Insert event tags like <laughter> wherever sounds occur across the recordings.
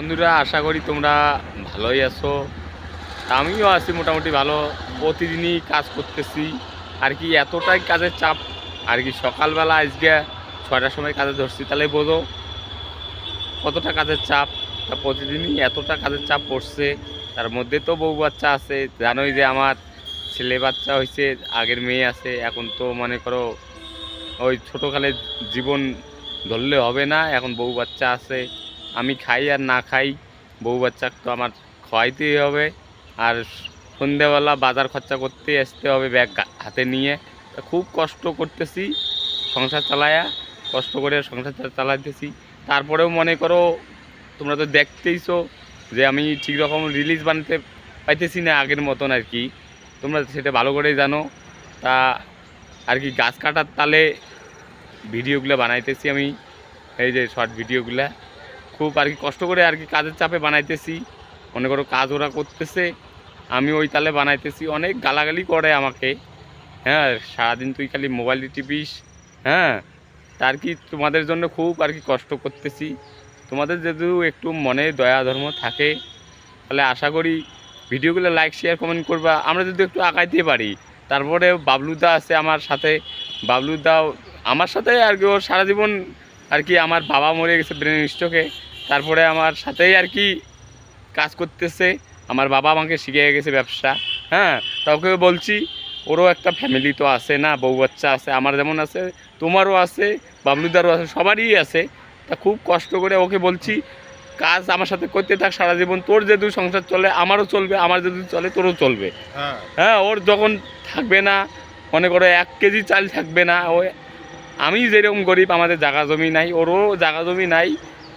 বন্ধুরা, আশা করি তোমরা ভালোই আছো। আমিও আছি মোটামুটি ভালো। প্রতিদিনই কাজ করতেছি। আর কি এতটাই কাজের চাপ, আর কি সকালবেলা আজকে ছয়টার সময় কাজে ধরছি, তাহলে বোঝো কতটা কাজের চাপ। তা প্রতিদিনই এতটা কাজের চাপ পড়ছে। তার মধ্যে তো বউ বাচ্চা আছে, জানোই যে আমার ছেলে বাচ্চা হয়েছে আগের মেয়ে আছে, এখন তো মনে করো ওই ছোটোকালে জীবন ধরলে হবে না, এখন বউ বাচ্চা আছে। আমি খাই আর না খাই, বউ বাচ্চা তো আমার খাওয়াইতেই হবে। আর সন্ধেবেলা বাজার খরচা করতে আসতে হবে ব্যাগ হাতে নিয়ে। তা খুব কষ্ট করতেছি সংসার চালায়া, কষ্ট করে সংসার চালাইতেছি। তারপরেও মনে করো, তোমরা তো দেখতেইছো যে আমি ঠিক রকম রিলিজ বানাতে পাইতেছি না আগের মতন আর কি। তোমরা সেটা ভালো করেই জানো। তা আর কি গাছ কাটার তালে ভিডিওগুলো বানাইতেছি আমি, এই যে শর্ট ভিডিওগুলো। খুব আর কি কষ্ট করে আর কি কাজের চাপে বানাইতেছি। মনে করো কাজ ওরা করতেছে, আমি ওই তালে বানাইতেছি, অনেক গালাগালি করে আমাকে। হ্যাঁ সারাদিন তুই খালি মোবাইল টিপিস হ্যাঁ। তার কি তোমাদের জন্য খুব আর কি কষ্ট করতেছি। তোমাদের যদি একটু মনে দয়া ধর্ম থাকে, তাহলে আশা করি ভিডিওগুলো লাইক শেয়ার কমেন্ট করবা। আমরা যদি একটু আঁকাইতে পারি, তারপরে বাবলুদা আছে আমার সাথে। বাবলুদাও আমার সাথে আর কি ওর সারা জীবন আর কি আমার বাবা মরে গেছে ব্রেন স্ট্রোকে তারপরে আমার সাথেই আর কি কাজ করতেছে। আমার বাবা আমাকে শিখিয়ে গেছে ব্যবসা। হ্যাঁ তা ওকে বলছি ওরও একটা ফ্যামিলি তো আছে না বউ বাচ্চা আছে আমার যেমন আছে তোমারও আছে বাবলুদারও আছে সবারই আছে। তা খুব কষ্ট করে ওকে বলছি কাজ আমার সাথে করতে থাক সারা জীবন তোর যেহেতু সংসার চলে আমারও চলবে আমার যদি চলে তোরও চলবে। হ্যাঁ। হ্যাঁ ওর যখন থাকবে না মনে করো এক কেজি চাল থাকবে না ও আমি যেরকম গরিব আমাদের জায়গা জমি নাই ওরও জায়গা জমি নাই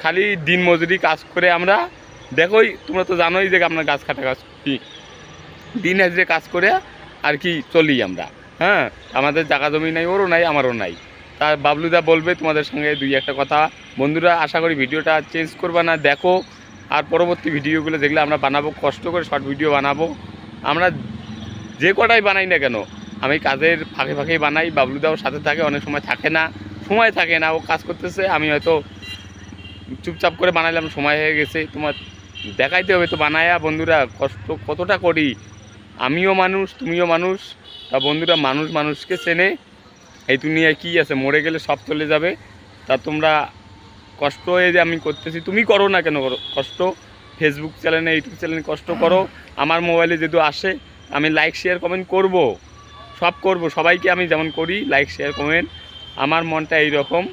খালি দিন মজুরি কাজ করে আমরা দেখোই, তোমরা তো জানোই যে আমরা গাছ কাটা কাজ করি। দিন হাজিরে কাজ করে আর কি চলি আমরা। হ্যাঁ আমাদের জায়গা জমি নাই, ওরও নাই, আমারও নাই। তা বাবলুদা বলবে তোমাদের সঙ্গে দুই একটা কথা। বন্ধুরা, আশা করি ভিডিওটা চেঞ্জ করবা না, দেখো। আর পরবর্তী ভিডিওগুলো যেগুলো আমরা বানাবো, কষ্ট করে শর্ট ভিডিও বানাবো। আমরা যে কটাই বানাই না কেন, আমি কাজের ফাঁকে ফাঁকেই বানাই। বাবলুদাও সাথে থাকে, অনেক সময় থাকে না, সময় থাকে না, ও কাজ করতেছে, আমি হয়তো চুপচাপ করে বানাইলাম, সময় হয়ে গেছে। তোমার দেখাইতে হবে তো, বানায়া বন্ধুরা, কষ্ট কতটা করি? আমিও মানুষ, তুমিও মানুষ, তা বন্ধুরা মানুষ মানুষকে চেনে। এই দুনিয়ায় কী আছে? মরে গেলে সব চলে যাবে। তা তোমরা কষ্ট এই যে আমি করতেছি, তুমি করো না কেন করো? কষ্ট? ফেসবুক চ্যানেলে ইউটিউব চ্যানেলে কষ্ট করো। আমার মোবাইলে যেহেতু আসে, আমি লাইক শেয়ার কমেন্ট করব। সব করব, সবাইকে আমি যেমন করি লাইক শেয়ার কমেন্ট আমার মনটা এই রকম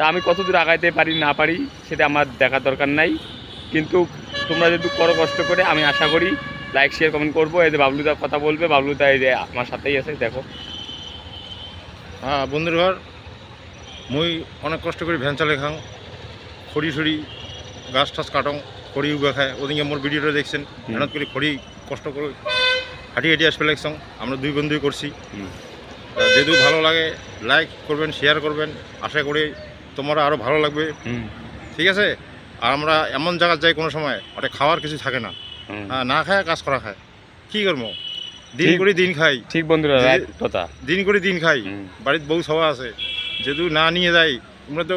তা আমি কত দূর আগাইতে পারি না পারি সেটা আমার দেখার দরকার নাই। কিন্তু তোমরা যেহেতু করো কষ্ট করে আমি আশা করি লাইক শেয়ার কমেন্ট করব। এই যে বাবলুদা কথা বলবে বাবলুদা এই যে আমার সাথেই আছে দেখো। হ্যাঁ বন্ধুর ঘর মুই অনেক কষ্ট করে ভ্যান চালে খাং খড়ি সরি গাছ টাছ কাটং খড়ি উগা খায়। ওদিকে মোর ভিডিওটা দেখছেন মেহনত করে খড়ি কষ্ট করে হাঁটি হাঁটি আসবে লাগছং। আমরা দুই বন্ধুই করছি। যেহেতু ভালো লাগে লাইক করবেন শেয়ার করবেন। আশা করি তোমরা আরও ভালো লাগবে। ঠিক আছে? আর আমরা এমন জায়গায় যাই কোনো সময় ওটা খাওয়ার কিছু থাকে না। হ্যাঁ না খায় কাজ করা খায়। কী করব? দিন করে দিন খাই। ঠিক বন্ধুরা কথা। দিন করে দিন খাই। বাড়িতে বউ সবাই আছে। যেহেতু না নিয়ে যাই তোমরা তো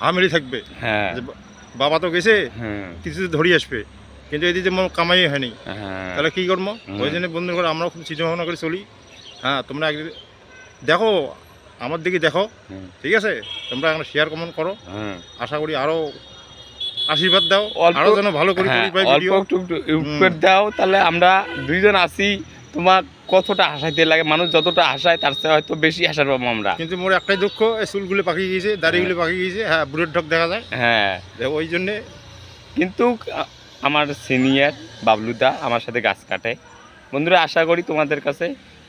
হামেলি থাকবে। হ্যাঁ। বাবা তো গেছে হ্যাঁ। কিছু তো ধরি আসবে। কিন্তু এদিকে মোর কামাই হয়নি। হ্যাঁ। তাহলে কী করব? ওই জন্য বন্ধু করে আমরাও খুব চিন্তা ভাবনা করে চলি। হ্যাঁ তোমরা একদিন দেখো আমার দিকে দেখো ঠিক আছে? তোমরা এখন শেয়ার কমেন্ট করো। হ্যাঁ আশা করি আরও আশীর্বাদ দাও আরও যেন ভালো করে হ্যাঁ, অল্প একটু একটু দাও তাহলে আমরা দুইজন আসি তোমার কতটা হাসাইতে লাগে মানুষ যতটা হাসায় তার চেয়ে হয়তো বেশি হাসার পাবো আমরা। কিন্তু মোর একটাই দুঃখ এই চুলগুলো পাকিয়ে গিয়েছে দাড়িগুলো পাকিয়ে গিয়েছে হ্যাঁ বুড়ের ঢক দেখা যায়। হ্যাঁ। ওই জন্যে কিন্তু আমার সিনিয়র বাবলুদা আমার সাথে গাছ কাটে। বন্ধুরা আশা করি তোমাদের কাছে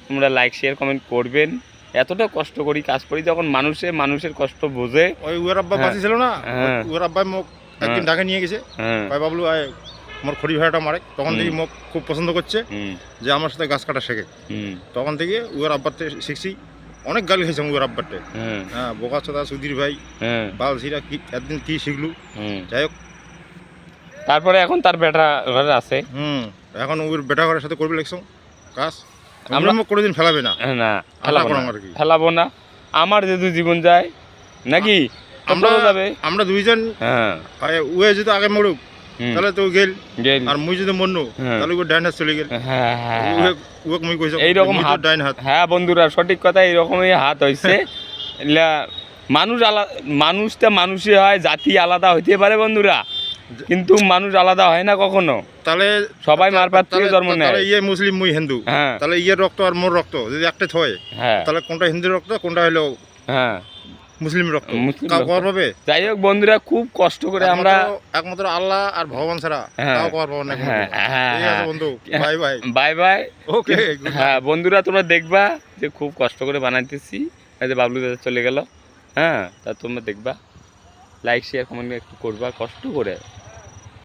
তোমরা লাইক শেয়ার কমেন্ট করবেন। এতটা কষ্ট করি কাজ করি যখন মানুষে মানুষের কষ্ট বোঝে। ওই উয়ার আব্বা হ্যাঁ। বাঁচি ছিল না? হ্যাঁ। উয়ার আব্বা মোক একদিন হ্যাঁ। ঢাকা নিয়ে গেছে। হ্যাঁ। ভাই বাবলু আয় আমার খড়ি ভাড়াটা মারে। তখন থেকে মোক খুব পছন্দ করছে যে আমার সাথে গাছ কাটা শেখে। তখন থেকে উয়ার আব্বারতে শিখছি অনেক গালি খেয়েছে উয়ার আব্বারতে। হুম হ্যাঁ বোকা চোদা সুধীর ভাই হ্যাঁ। বালসিরা কি একদিন কি শিখলু? যাই হোক। তারপরে এখন তার বেটা ঘরে আছে। হুম এখন ওর বেটা ঘরের সাথে করবে লেখছো কাজ? আমরা- কোনোদিন ফেলাবে না। হ্যাঁ, না ফেলাবো না। ফেলাবো না। আমার যেহেতু জীবন যায় নাকি? আমরা যাবে। আমরা দুইজন হ্যাঁ। যদি আগে মরুক তাহলে তো গেল। আর মুই যদি মরনু হ্যাঁ। তাহলে ওই ডাইন হাত চলে গেল। হ্যাঁ মুই কইছো এইরকম হাত ডাইন হাত। হ্যাঁ বন্ধুরা সঠিক কথা এইরকমই হাত হয়েছে <laughs> মানুষ আলাদা মানুষটা মানুষই হয় জাতি আলাদা হইতে পারে বন্ধুরা। কিন্তু মানুষ আলাদা হয় না কখনো। তাহলে সবাই মারপাত থেকে জন্ম নেয়। তাহলে ইয়ে মুসলিম মুই হিন্দু। হ্যাঁ। তাহলে ইয়ের রক্ত আর মোর রক্ত যদি একটা হয় হ্যাঁ। তাহলে কোনটা হিন্দু রক্ত কোনটা হলো হ্যাঁ। মুসলিম রক্ত? পাবে? যাই হোক বন্ধুরা খুব কষ্ট করে আমরা একমাত্র- আল্লাহ আর ভগবান ছাড়া হ্যাঁ। হ্যাঁ হ্যাঁ বন্ধু। Bye bye bye bye okay হ্যাঁ বন্ধুরা তোমরা দেখবা যে খুব কষ্ট করে বানাইতেছি। যে বাবলু দাদা চলে গেল। হ্যাঁ তা তোমরা দেখবা। লাইক শেয়ার কমেন্ট একটু করবা কষ্ট করে।